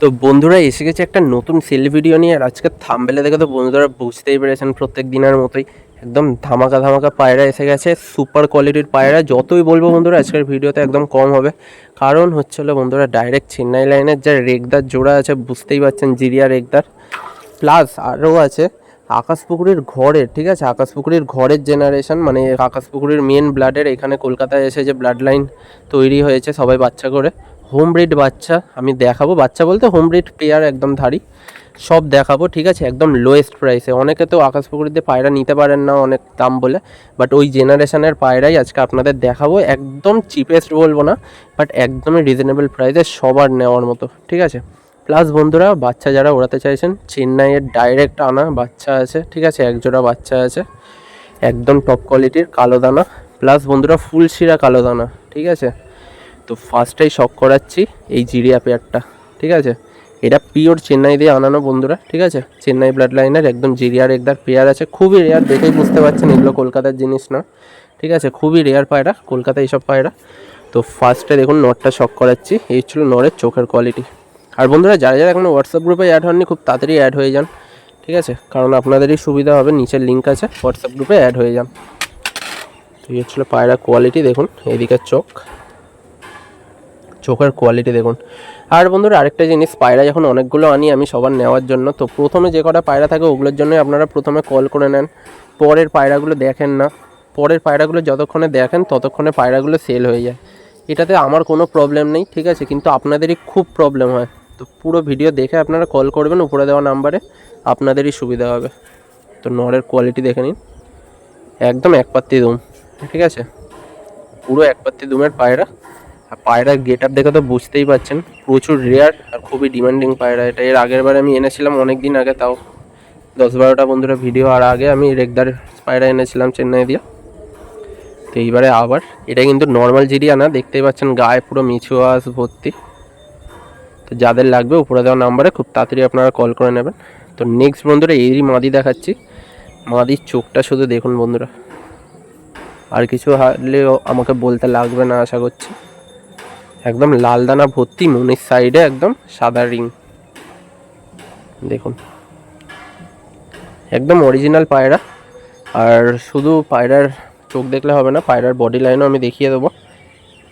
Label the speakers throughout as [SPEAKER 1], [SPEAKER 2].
[SPEAKER 1] তো বন্ধুরা, এসে গেছে একটা নতুন সেল ভিডিও নিয়ে। আর আজকে থামবেলে দেখে তো বন্ধুরা বুঝতেই পেরেছেন প্রত্যেক দিনের মতোই। একদম ধামাকা ধামাকা পায়রা এসে গেছে সুপার কোয়ালিটির পায়রা। যতই বলব বন্ধুরা, আজকের ভিডিওতে একদম কম হবে। কারণ হচ্ছে হলো বন্ধুরা ডাইরেক্ট চেন্নাই লাইনের যে রেগদার জোড়া আছে, বুঝতেই পারছেন জিরিয়া রেগদার। প্লাস আরও আছে আকাশপুকুরের ঘরের, ঠিক আছে? আকাশপুকুরের ঘরের জেনারেশন মানে আকাশপুকুরের মেন ব্লাডের এখানে কলকাতায় এসে যে ব্লাড লাইন তৈরি হয়েছে সবাই বাচ্চা করে। হোম ব্রিড বাচ্চা, আমি দেখাবো। বাচ্চা বলতে হোম ব্রিড পেয়ার একদম ধারি সব দেখাবো, ঠিক আছে? একদম লোয়েস্ট প্রাইসে অনেকে তো আকাশপুকুরের দিয়ে পায়রা নিতে পারেন না, অনেক দাম বলে। বাট ওই জেনারেশনের পায়রাই আজকে আপনাদের দেখাবো। একদম চিপেস্ট বলব না বাট একদমই রিজনেবল প্রাইসে সবার নেওয়ার মতো, ঠিক আছে? প্লাস বন্ধুরা, বাচ্চা যারা ওড়াতে চাইছেন, চেন্নাইয়ের ডাইরেক্ট আনা বাচ্চা আছে, ঠিক আছে? এক জোড়া বাচ্চা আছে। একদম টপ কোয়ালিটির কালো দানা। প্লাস বন্ধুরা, ফুল শিরা কালো দানা, ঠিক আছে? তো ফার্স্টেই শখ করাচ্ছি এই জিরিয়া পেয়ারটা ঠিক আছে? এটা পিওর চেন্নাই দিয়ে আনানো বন্ধুরা, ঠিক আছে? চেন্নাই ব্লাড লাইনের একদম জিরিয়ার একদার পেয়ার আছে। খুবই রেয়ার দেখেই বুঝতে পারছেন এগুলো কলকাতার জিনিস না ঠিক আছে? খুবই রেয়ার পায়রা, কলকাতায় এইসব পায়রা। তো ফার্স্টে দেখুন নটটা শখ করাচ্ছি। এই ছিল নরের চোখের কোয়ালিটি আর বন্ধুরা, যারা যারা এখনও হোয়াটসঅ্যাপ গ্রুপে অ্যাড হননি, খুব তাড়াতাড়ি অ্যাড হয়ে যান, ঠিক আছে? কারণ আপনাদেরই সুবিধা হবে, নিচের লিঙ্ক আছে হোয়াটসঅ্যাপ গ্রুপে অ্যাড হয়ে যান। তো এই হচ্ছিল পায়রা কোয়ালিটি দেখুন, এদিকের চোখ। চোখের কোয়ালিটি দেখুন। আর বন্ধুরা, আরেকটা জিনিস, পায়রা যখন অনেকগুলো আনি আমি সবার নেওয়ার জন্য, তো প্রথমে যে কটা পায়রা থাকে ওগুলোর জন্যই আপনারা প্রথমে কল করে নেন। পরের পায়রাগুলো দেখেন না। পরের পায়রাগুলো যতক্ষণে দেখেন, ততক্ষণে পায়রাগুলো সেল হয়ে যায়। এটাতে আমার কোনো প্রবলেম নেই, ঠিক আছে? কিন্তু আপনাদেরই খুব প্রবলেম হয়। তো পুরো ভিডিও দেখে আপনারা কল করবেন উপরে দেওয়া নাম্বারে আপনাদেরই সুবিধা হবে। তো নরের কোয়ালিটি দেখে নিন। একদম এক পাত্তি দুম, ঠিক আছে? পুরো এক পাত্তি দুমের পায়রা। আর পায়রার গেট আপ দেখে তো বুঝতেই পারছেন, প্রচুর রেয়ার আর খুবই ডিমান্ডিং পায়রা এটা। এর আগের বার আমি এনেছিলাম অনেক দিন আগে, তাও দশ বারোটা বন্ধুরা ভিডিও আর আগে আমি রেগদার পায়রা এনেছিলাম চেন্নাই দিয়ে। তো এইবারে আবার, এটা কিন্তু নর্মাল জিরিয়া না, দেখতেই পাচ্ছেন গায়ে পুরো মিছু আস ভর্তি। তো যাদের লাগবে উপরে দেওয়া নাম্বারে খুব তাড়াতাড়ি আপনারা কল করে নেবেন। তো নেক্সট বন্ধুরা এরই মাদি দেখাচ্ছি। মাদির চোখটা শুধু দেখুন বন্ধুরা। আর কিছু হারলেও আমাকে বলতে লাগবে না, আশা করছি। একদম লাল দানা ভর্তি, মনির সাইডে একদম সাদা রিং। দেখুন। একদম অরিজিনাল পায়রা। আর শুধু পায়রার চোখ দেখলে হবে না, পায়রার বডি লাইনও আমি দেখিয়ে দেবো।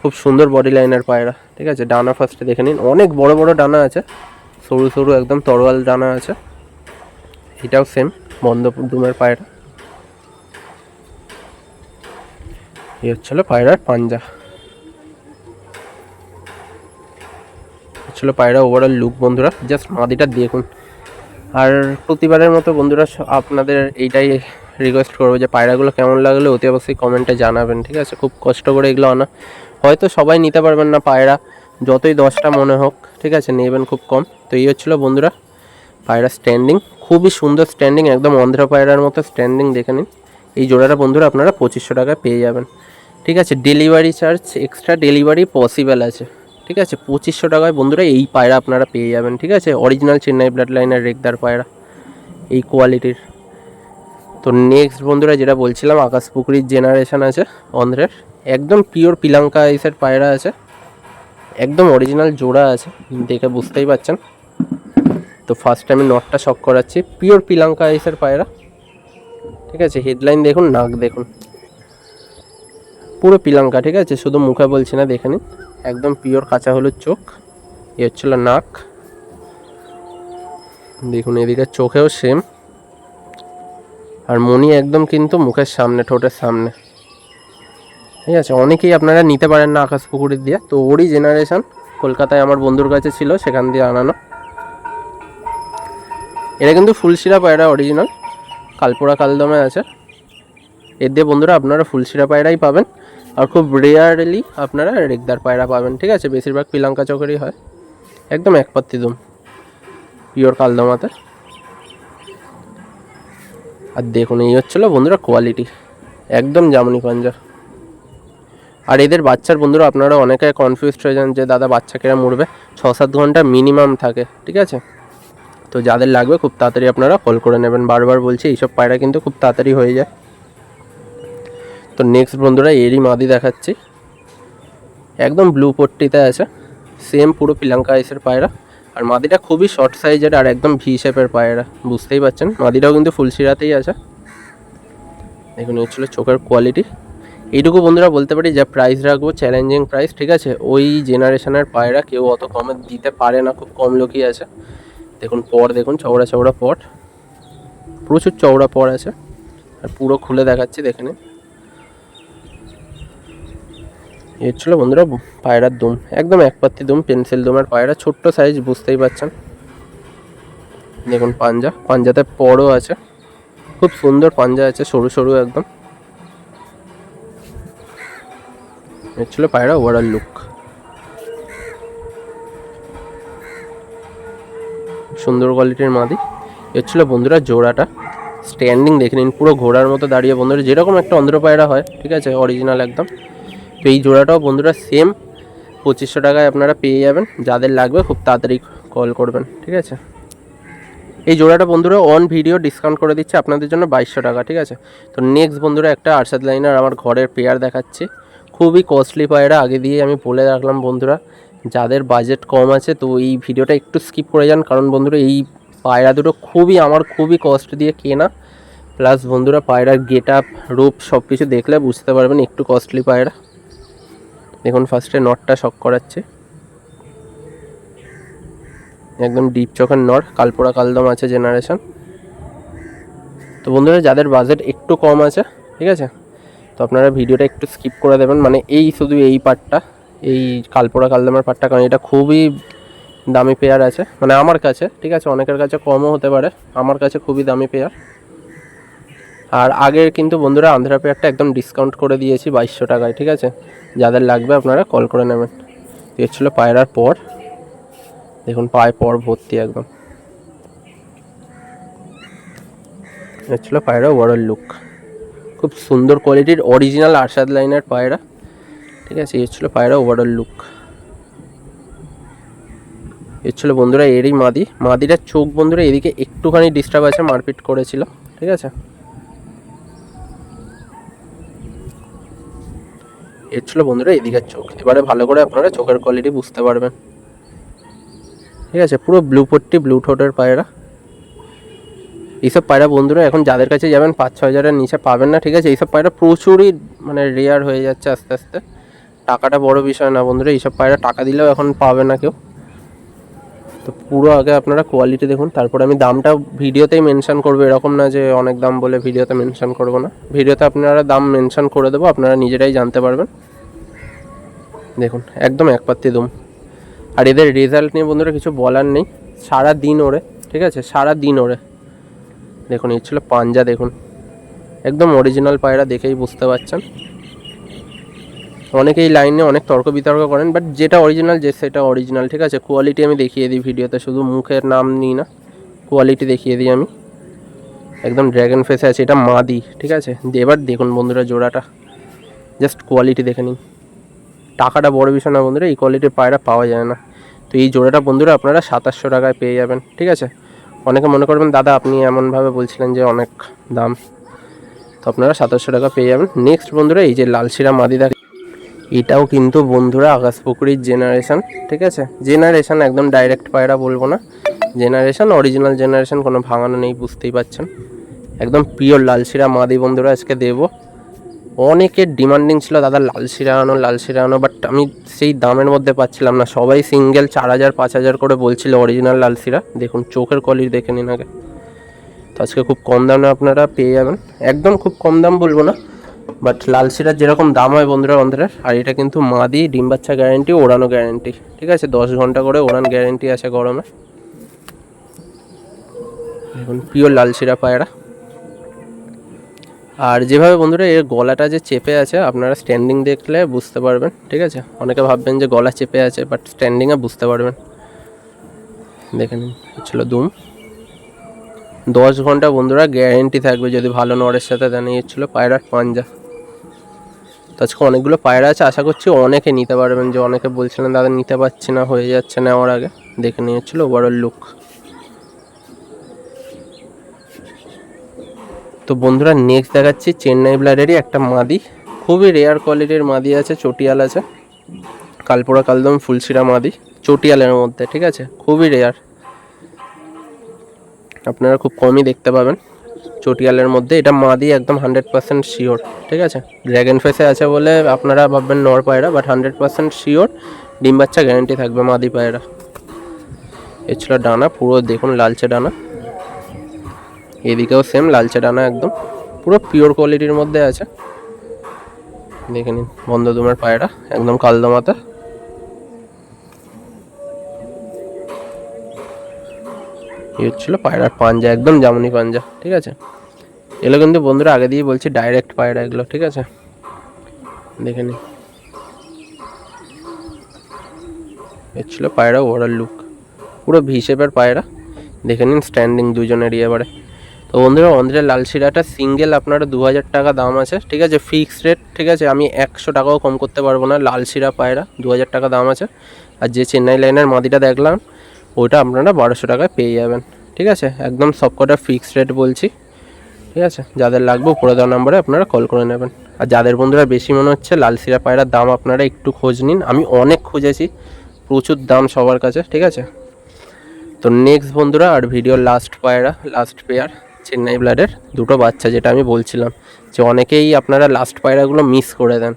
[SPEAKER 1] খুব সুন্দর বডি লাইনের পায়রা, ঠিক আছে? ডানা ফার্স্টে দেখে নিন। অনেক বড় বড় ডানা আছে। সরু সরু একদম তরোয়াল ডানা আছে। এটাও সেম বন্ধ ডুমের পায়রা। এই হচ্ছিল পায়রার পাঞ্জা। ছিল পায়রা ওভারঅল লুক বন্ধুরা জাস্ট মাদিটা দেখুন। আর প্রতিবারের মতো বন্ধুরা আপনাদের এইটাই রিকোয়েস্ট করব যে পায়রাগুলো কেমন লাগল, অতি অবশ্যই কমেন্টে জানাবেন, ঠিক আছে? খুব কষ্ট করে এগুলো আনা। হয়তো সবাই নিতে পারবেন না পায়রা, যতই দশটা মনে হোক, ঠিক আছে? নেবেন খুব কম। তো এই হচ্ছিল বন্ধুরা, পায়রা স্ট্যান্ডিং খুবই সুন্দর স্ট্যান্ডিং একদম অন্ধ্র পায়রার মতো স্ট্যান্ডিং দেখে নিন। এই জোড়াটা বন্ধুরা আপনারা পঁচিশশো টাকায় পেয়ে যাবেন। ঠিক আছে? Delivery charge extra delivery possible আছে। ঠিক আছে? পঁচিশশো টাকায় বন্ধুরা এই পায়রা আপনারা পেয়ে যাবেন, ঠিক আছে? অরিজিনাল চেন্নাই ব্লাড লাইনের রেগদার পায়রা, এই কোয়ালিটির তো নেক্সট বন্ধুরা যেটা বলছিলাম, আকাশ পুকুরির জেনারেশন আছে, অন্ধ্রের। একদম পিওর পিলাঙ্কা আইসের পায়রা আছে। একদম অরিজিনাল জোড়া আছে, দেখে বুঝতেই পারছেন তো ফার্স্ট আমি নটটা শক করাচ্ছি। পিওর পিলাঙ্কা আইসের পায়রা। ঠিক আছে? হেডলাইন দেখুন, নাক দেখুন। পুরো পিলাঙ্কা ঠিক আছে? শুধু মুখে বলছি না, দেখে নিন। একদম পিওর কাঁচা হলুদ চোখ। এ হচ্ছিল নাক। দেখুন, এদিকে চোখেও সেম আর মনি একদম কিন্তু মুখের সামনে, ঠোঁটের সামনে। ঠিক আছে, অনেকেই আপনারা নিতে পারেন না আকাশ পুকুরের দিয়ে। তো ওরই জেনারেশন কলকাতায় আমার বন্ধুর কাছে ছিল, সেখান দিয়ে আনানো। এটা কিন্তু ফুলশিরা পায়রা অরিজিনাল কালপোড়া কালদমে আছে। এর দিয়ে বন্ধুরা, আপনারা ফুলশিরা পায়রাই পাবেন। আর খুব রেয়ারলি আপনারা রেগদার পায়রা পাবেন, ঠিক আছে? বেশিরভাগ পিলাঙ্কা চকেরই হয়। একদম এক পাত্তি দুম পিওর কালদমাতে। আর দেখুন, এই হচ্ছিল বন্ধুরা কোয়ালিটি একদম জামনি পাঞ্জা। আর এদের বাচ্চার বন্ধুরা, আপনারা অনেকে কনফিউজড হয়ে যান যে, দাদা, বাচ্চা কেরা মরবে ছ সাত ঘণ্টা মিনিমাম থাকে, ঠিক আছে? তো যাদের লাগবে, খুব তাড়াতাড়ি আপনারা কল করে নেবেন। বারবার বলছি, এইসব পায়রা কিন্তু খুব তাড়াতাড়ি হয়ে যায়। তো নেক্সট বন্ধুরা এরই মাদি দেখাচ্ছি। একদম ব্লু পট্টিতে আছে। সেম পুরো পিলাঙ্কা আইসের পায়রা। আর মাদিটা খুবই শর্ট সাইজের আর একদম ভি শেপের পায়রা। বুঝতেই পারছেন মাদিটাও কিন্তু ফুলশিরাতেই আছে। দেখুন, এই ছিল চোখের কোয়ালিটি এইটুকু বন্ধুরা বলতে পারি যা প্রাইস রাখব চ্যালেঞ্জিং প্রাইস ঠিক আছে? ওই জেনারেশনের পায়রা কেউ অত কমে দিতে পারে না, খুব কম লোকই আছে। দেখুন পর দেখুন, চওড়া চওড়া পট। প্রচুর চওড়া পর আছে। আর পুরো খুলে দেখাচ্ছি, দেখে নিন। এর ছিল বন্ধুরা পায়রার দুম, একদম এক পাত্তি দুম, পেন্সিল দুমের পায়রা ছোট্ট সাইজ বুঝতেই পারছেন। দেখুন পাঞ্জা, পাঞ্জাতে পরও আছে, খুব সুন্দর পাঞ্জা আছে, সরু সরু একদম। এর ছিল পায়রা ওভারঅল লুক সুন্দর কোয়ালিটির মাদি। এর ছিল বন্ধুরা জোড়াটা। স্ট্যান্ডিং দেখে নিন, পুরো ঘোড়ার মতো দাঁড়িয়ে বন্ধুরা, যেরকম একটা অন্ধ্র পায়রা হয়, ঠিক আছে অরিজিনাল একদম। তো এই জোড়াটাও বন্ধুরা সেম পঁচিশশো টাকায় আপনারা পেয়ে যাবেন। যাদের লাগবে খুব তাড়াতাড়ি কল করবেন, ঠিক আছে? এই জোড়াটা বন্ধুরা অন ভিডিও ডিসকাউন্ট করে দিচ্ছে আপনাদের জন্য বাইশশো টাকা, ঠিক আছে? তো নেক্সট বন্ধুরা একটা আরশাদ লাইনার আমার ঘরের পেয়ার দেখাচ্ছি। খুবই কস্টলি পায়রা আগে দিয়ে আমি বলে রাখলাম বন্ধুরা। যাদের বাজেট কম আছে তো এই ভিডিওটা একটু স্কিপ করে যান, কারণ বন্ধুরা এই পায়রা দুটো খুবই, আমার খুবই কষ্ট দিয়ে কেনা। প্লাস বন্ধুরা পায়রার গেট আপ রূপ সব কিছু দেখলে বুঝতে পারবেন একটু কস্টলি পায়রা। দেখুন ফার্স্টে নটটা শক করাচ্ছে। একদম ডিপ চোখের নর কালপোড়া কালদম আছে জেনারেশন তো বন্ধুরা, যাদের বাজেট একটু কম আছে, ঠিক আছে? তো আপনারা ভিডিওটা একটু স্কিপ করে দেবেন। মানে এই শুধু এই পার্টটা এই কালপোড়া কালদমের পার্টটা কারণ এটা খুবই দামি পেয়ার আছে। মানে আমার কাছে, ঠিক আছে? অনেকের কাছে কমও হতে পারে, আমার কাছে খুবই দামি পেয়ার আর আগের কিন্তু বন্ধুরা আন্ধ্রা পেয়ারটা একদম ডিসকাউন্ট করে দিয়েছি বাইশশো টাকায়, ঠিক আছে? যাদের লাগবে আপনারা কল করে নেবেন। এর ছিল পায়রার পর। দেখুন, পায়ে পর ভর্তি একদম। এর ছিল পায়রা ওভারঅল লুক খুব সুন্দর কোয়ালিটির অরিজিনাল আরশাদ লাইনের পায়রা। ঠিক আছে এর ছিল পায়রা ওভারঅল লুক এর ছিল বন্ধুরা এরই মাদি। মাদিটার চোখ বন্ধুরা এদিকে একটুখানি ডিস্টার্ব আছে, মারপিট করেছিল। ঠিক আছে? এর ছিল বন্ধুরা এদিকের চোখ। এবারে ভালো করে আপনারা চোখের কোয়ালিটি বুঝতে পারবেন। ঠিক আছে, পুরো ব্লু পট্টি ব্লু ঠোঁটের পায়রা। এইসব পায়রা বন্ধুরা, এখন যাদের কাছে যাবেন পাঁচ ছ হাজারের নিচে পাবেন না, ঠিক আছে? এইসব পায়রা প্রচুরই মানে রেয়ার হয়ে যাচ্ছে আস্তে আস্তে। টাকাটা বড় বিষয় না বন্ধুরা, এইসব পায়রা টাকা দিলেও এখন পাবে না কেউ। তো পুরো আগে আপনারা কোয়ালিটি দেখুন, তারপরে আমি দামটা ভিডিওতেই মেনশান করব, এরকম না যে অনেক দাম বলে ভিডিওতে মেনশান করব না। ভিডিওতে আপনারা দাম মেনশান করে দেবো, আপনারা নিজেরাই জানতে পারবেন। দেখুন, একদম এক পাত্তি দুম। আর এদের রেজাল্ট নিয়ে বন্ধুরা কিছু বলার নেই, সারা দিন ওরে ঠিক আছে? সারা দিন ওরে দেখুন, এই ছিল পাঞ্জা, দেখুন। একদম অরিজিনাল পায়রা, দেখেই বুঝতে পারছেন। অনেকে এই লাইনে অনেক তর্ক বিতর্ক করেন বাট যেটা অরিজিনাল যে সেটা অরিজিনাল ঠিক আছে? কোয়ালিটি আমি দেখিয়ে দিই ভিডিওতে, শুধু মুখের নাম নিই না। কোয়ালিটি দেখিয়ে দিই আমি। একদম ড্র্যাগন ফেসে আছে, এটা মাদি, ঠিক আছে? এবার দেখুন বন্ধুরা জোড়াটা। জাস্ট কোয়ালিটি দেখে নিন। টাকাটা বড় বিষয় না বন্ধুরা, এই কোয়ালিটির পায়রা পাওয়া যায় না। তো এই জোড়াটা বন্ধুরা আপনারা সাতাশশো টাকায় পেয়ে যাবেন, ঠিক আছে? অনেকে মনে করবেন, দাদা, আপনি এমনভাবে বলছিলেন যে অনেক দাম। তো আপনারা সাতাশশো টাকা পেয়ে যাবেন। নেক্সট বন্ধুরা, এই যে লালশিরা মাদি এটাও কিন্তু বন্ধুরা আকাশ পুকুরির জেনারেশন ঠিক আছে? জেনারেশন একদম ডাইরেক্ট পায়রা বলব না। জেনারেশন অরিজিনাল জেনারেশন কোনো ভাঙানো নেই, বুঝতেই পাচ্ছেন একদম পিওর লালশিরা মাদি বন্ধুরা আজকে দেবো। অনেকের ডিমান্ডিং ছিল, দাদা লাল শিরা আনো, লাল শিরা আনো বাট আমি সেই দামের মধ্যে পাচ্ছিলাম না। সবাই সিঙ্গেল চার হাজার, পাঁচ হাজার করে বলছিল অরিজিনাল লাল শিরা। দেখুন, চোখের কোয়ালিটি দেখে নিন আগে। তো আজকে খুব কম দামে আপনারা পেয়ে যাবেন। একদম খুব কম দাম বলব না। বাট লাল শিরার যেরকম দাম হয় বন্ধুরা বন্ধুরা আর এটা কিন্তু মাদি, ডিম বাচ্চা গ্যারেন্টি ওড়ানো গ্যারেন্টি ঠিক আছে? দশ ঘণ্টা করে ওড়ান গ্যারেন্টি আছে গরমে। দেখুন পিওর লাল শিরা পায়রা। আর যেভাবে বন্ধুরা এর গলাটা যে চেপে আছে, আপনারা স্ট্যান্ডিং দেখলে বুঝতে পারবেন, ঠিক আছে? অনেকে ভাববেন যে গলা চেপে আছে বাট স্ট্যান্ডিংয়ে বুঝতে পারবেন। দেখে নিন, ছিল দুম। দশ ঘণ্টা বন্ধুরা গ্যারেন্টি থাকবে যদি ভালো নরের সাথে দেন এই ছিল পায়রার পাঞ্জা। তো আজকে অনেকগুলো পায়রা আছে, আশা করছি অনেকে নিতে পারবেন, যে অনেকে বলছিলেন দাদা নিতে পারছি না, হয়ে যাচ্ছে নেওয়ার আগে। দেখে নিয়েছিল ওভারঅল লুক তো বন্ধুরা নেক্সট দেখাচ্ছি চেন্নাই ব্লাডেরই একটা মাদি। খুবই রেয়ার কোয়ালিটির মাদি আছে, চটিয়াল আছে। কালপোড়া কালদম ফুলশিরা মাদি, চটিয়ালের মধ্যে, ঠিক আছে? খুবই রেয়ার আপনারা খুব কমই দেখতে পাবেন। চটিয়ালের মধ্যে। এটা মাদি একদম হান্ড্রেড পার্সেন্ট শিওর ঠিক আছে? ড্র্যাগন ফেসে আছে বলে আপনারা ভাববেন নর পায়রা বাট হান্ড্রেড পার্সেন্ট শিওর ডিম বাচ্চা গ্যারেন্টি থাকবে মাদি পায়রা। এছাড়া ডানা পুরো দেখুন লালচে ডানা। এদিকেও সেম লালচে ডানা একদম। পুরো পিওর কোয়ালিটির মধ্যে আছে। দেখে নিন বন্ধ বন্ধদুমের পায়রা, একদম কালদমাতা। হচ্ছিল পায়রার পাঞ্জা, একদম জামনি পাঞ্জা, ঠিক আছে? এগুলো কিন্তু বন্ধুরা আগে দিয়ে বলছি ডাইরেক্ট পায়রা এগুলো, ঠিক আছে? দেখে নিন ছিল পায়রা ওভারঅল লুক। পুরো ভি শেপের পায়রা। দেখে নিন স্ট্যান্ডিং দুজনেরই এবারে। তো বন্ধুরা অন্ধ্রের লাল শিরাটা সিঙ্গেল আপনারা দু হাজার টাকা দাম আছে, ঠিক আছে? ফিক্সড রেট ঠিক আছে? আমি একশো টাকাও কম করতে পারব না লাল শিরা পায়রা দু হাজার টাকা দাম আছে। আর যে চেন্নাই লাইনের মাদিটা দেখলাম, ওইটা আপনারা বারোশো টাকায় পেয়ে যাবেন। ঠিক আছে? একদম সবকটা ফিক্সড রেট বলছি। ঠিক আছে? যাদের লাগবে উপরে দেওয়া নাম্বারে আপনারা কল করে নেবেন। আর যাদের বন্ধুরা বেশি মনে হচ্ছে, লাল শিরা পায়রার দাম আপনারা একটু খোঁজ নিন। আমি অনেক খুঁজেছি, প্রচুর দাম সবার কাছে, ঠিক আছে? তো নেক্সট বন্ধুরা, আর ভিডিওর লাস্ট পায়রা লাস্ট পেয়ার চেন্নাই ব্লাডের দুটো বাচ্চা, যেটা আমি বলছিলাম যে অনেকেই আপনারা লাস্ট পায়রাগুলো মিস করে দেন।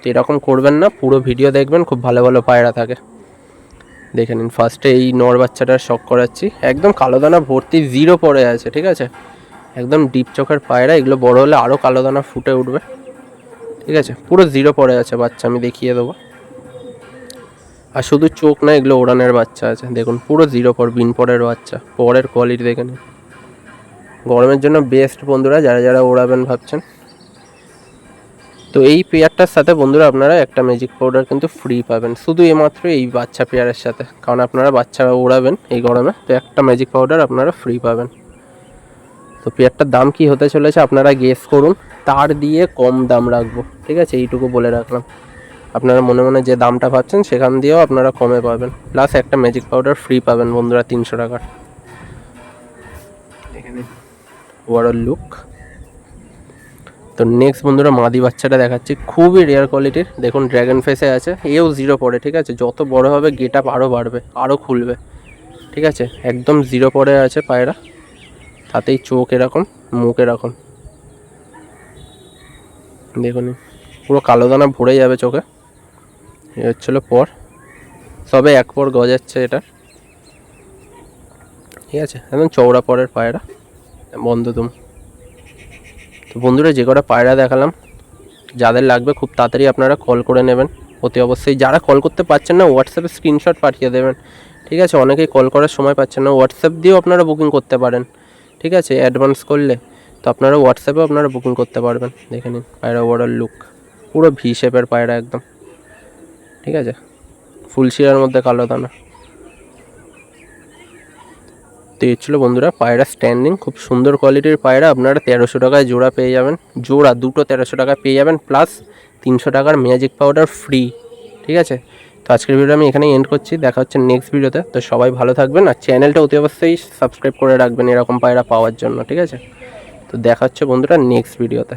[SPEAKER 1] তো এরকম করবেন না, পুরো ভিডিও দেখবেন, খুব ভালো ভালো পায়রা থাকে। দেখে নিন ফার্স্টে এই নর বাচ্চাটার শখ করাচ্ছি। একদম কালো দানা ভর্তি জিরো পরে আছে, ঠিক আছে? একদম ডিপ চোখের পায়রা, এগুলো বড় হলে আরও কালো দানা ফুটে উঠবে। ঠিক আছে? পুরো জিরো পরে আছে বাচ্চা, আমি দেখিয়ে দেবো। আর শুধু চোখ না, এগুলো ওড়ানের বাচ্চা আছে। দেখুন, পুরো জিরো পর বিন পরের বাচ্চা। পরের কোয়ালিটি দেখে নিন। গরমের জন্য বেস্ট বন্ধুরা, যারা যারা ওড়াবেন ভাবছেন। তো এই পেয়ারটার সাথে বন্ধুরা আপনারা একটা ম্যাজিক পাউডার কিন্তু ফ্রি পাবেন। শুধু এইমাত্র এই বাচ্চা পেয়ারের সাথে। কারণ আপনারা বাচ্চা ওড়াবেন এই গরমে তো একটা ম্যাজিক পাউডার আপনারা ফ্রি পাবেন। তো পেয়ারটার দাম কি হতে চলেছে আপনারা গেস করুন। তার দিয়ে কম দাম রাখব ঠিক আছে? এইটুকু বলে রাখলাম। আপনারা মনে মনে যে দামটা ভাবছেন সেখান দিয়েও আপনারা কমে পাবেন। প্লাস একটা ম্যাজিক পাউডার ফ্রি পাবেন বন্ধুরা তিনশো টাকার। ওভারঅল লুক তো নেক্সট বন্ধুরা মাদি বাচ্চাটা দেখাচ্ছি, খুবই রেয়ার কোয়ালিটির দেখুন ড্র্যাগন ফেসে আছে, এও জিরো পড়ে, ঠিক আছে? যত বড় হবে গেট আপ আরও বাড়বে আরও খুলবে, ঠিক আছে? একদম জিরো পড়ে আছে পায়রা। তাতেই চোখ এরকম, মুখ এরকম। দেখুন, পুরো কালো দানা ভরে যাবে চোখে। এ হচ্ছিল পর। সবে এক পর গজাচ্ছে এটা। ঠিক আছে? একদম চৌড়া পরের পায়রা। বন্ধ তুম তো বন্ধুরা, যে কটা পায়রা দেখালাম, যাদের লাগবে খুব তাড়াতাড়ি আপনারা কল করে নেবেন। অতি অবশ্যই যারা কল করতে পারছেন না হোয়াটসঅ্যাপে স্ক্রিনশট পাঠিয়ে দেবেন। ঠিক আছে? অনেকেই কল করার সময় পাচ্ছেন না। হোয়াটসঅ্যাপ দিয়েও আপনারা বুকিং করতে পারেন। ঠিক আছে? অ্যাডভান্স করলে তো আপনারা হোয়াটসঅ্যাপেও আপনারা বুকিং করতে পারবেন। দেখে নিন পায়রা ওভারঅল লুক পুরো ভি শেপের পায়রা একদম। ঠিক আছে? ফুলশিরার মধ্যে কালো দানা। তো এই ছিল বন্ধুরা। পায়রা স্ট্যান্ডিং খুব সুন্দর কোয়ালিটির পায়রা। আপনারা তেরোশো টাকায় জোড়া পেয়ে যাবেন। জোড়া, দুটো তেরোশো টাকায় পেয়ে যাবেন। প্লাস তিনশো টাকার ম্যাজিক পাউডার ফ্রি ঠিক আছে? তো আজকের ভিডিও আমি এখানেই এন্ড করছি। দেখা হচ্ছে নেক্সট ভিডিওতে তো। সবাই ভালো থাকবেন আর চ্যানেলটা অতি অবশ্যই সাবস্ক্রাইব করে রাখবেন এরকম পায়রা পাওয়ার জন্য, ঠিক আছে? তো দেখা হচ্ছে বন্ধুরা নেক্সট ভিডিওতে